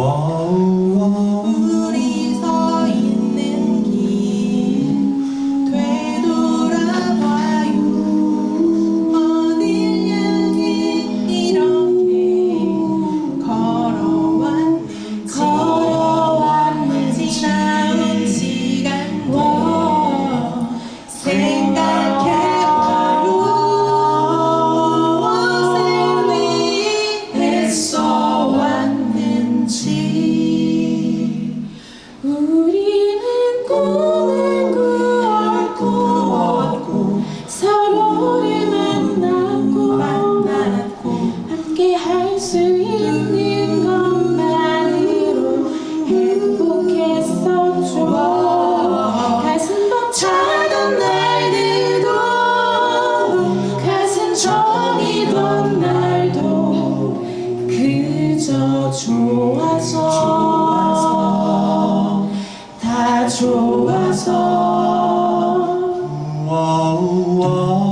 wall 좋아 가슴 벅차던 날들도 가슴 저리던 날도 그저 좋아서 다 좋아서. 우와 우와.